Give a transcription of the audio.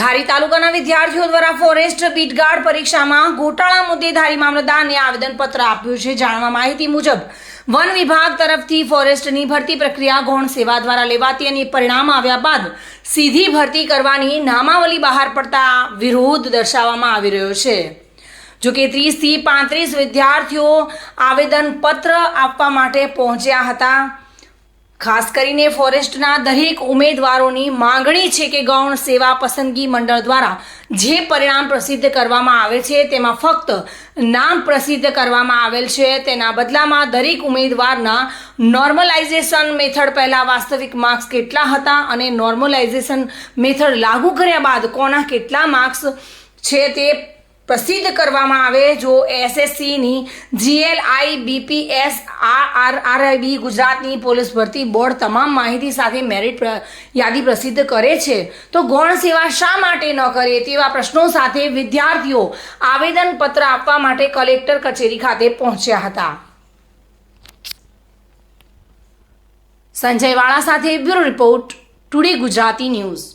ધારી તાલુકાના વિદ્યાર્થીઓ દ્વારા ફોરેસ્ટ બીટગાર્ડ પરીક્ષામાં ગોટાળા મુદ્દે ધારી મામલતદારને આવેદનપત્ર આપ્યું છે. જાણવા માહિતી મુજબ, વન વિભાગ તરફથી ફોરેસ્ટની ભરતી પ્રક્રિયા ગૌણ સેવા દ્વારા લેવાતી અને પરિણામ આવ્યા બાદ સીધી ભરતી કરવાની નામાવલી બહાર પડતા વિરોધ દર્શાવવામાં આવી રહ્યો છે. જો કે ત્રીસથી પાંત્રીસ વિદ્યાર્થીઓ આવેદનપત્ર આપવા માટે પહોંચ્યા હતા. ખાસ કરીને ફોરેસ્ટના દરેક ઉમેદવારોની માંગણી છે કે ગૌણ સેવા પસંદગી મંડળ દ્વારા જે પરિણામ પ્રસિદ્ધ કરવામાં આવે છે, તેમાં ફક્ત નામ પ્રસિદ્ધ કરવામાં આવેલ છે. તેના બદલામાં દરેક ઉમેદવારના નોર્મલાઇઝેશન મેથડ પહેલાં વાસ્તવિક માર્ક્સ કેટલા હતા અને નોર્મલાઇઝેશન મેથડ લાગુ કર્યા બાદ કોના કેટલા માર્ક્સ છે તે પ્રસિદ્ધ કરવામાં આવે જો એસએસસીની જીએલઆઈ બીપીએસ આરઆરઆરઆઈબી ગુજરાતની પોલીસ ભરતી બોર્ડ તમામ માહિતી સાથે મેરિટ યાદી પ્રસિદ્ધ કરે છે. તો ગૌણ સેવા શા માટે ન કરે તેવા પ્રશ્નો સાથે વિદ્યાર્થીઓ આવેદનપત્ર આપવા માટે કલેક્ટર કચેરી ખાતે પહોંચ્યા હતા. સંજય વાળા સાથે bureau report, today Gujarati news.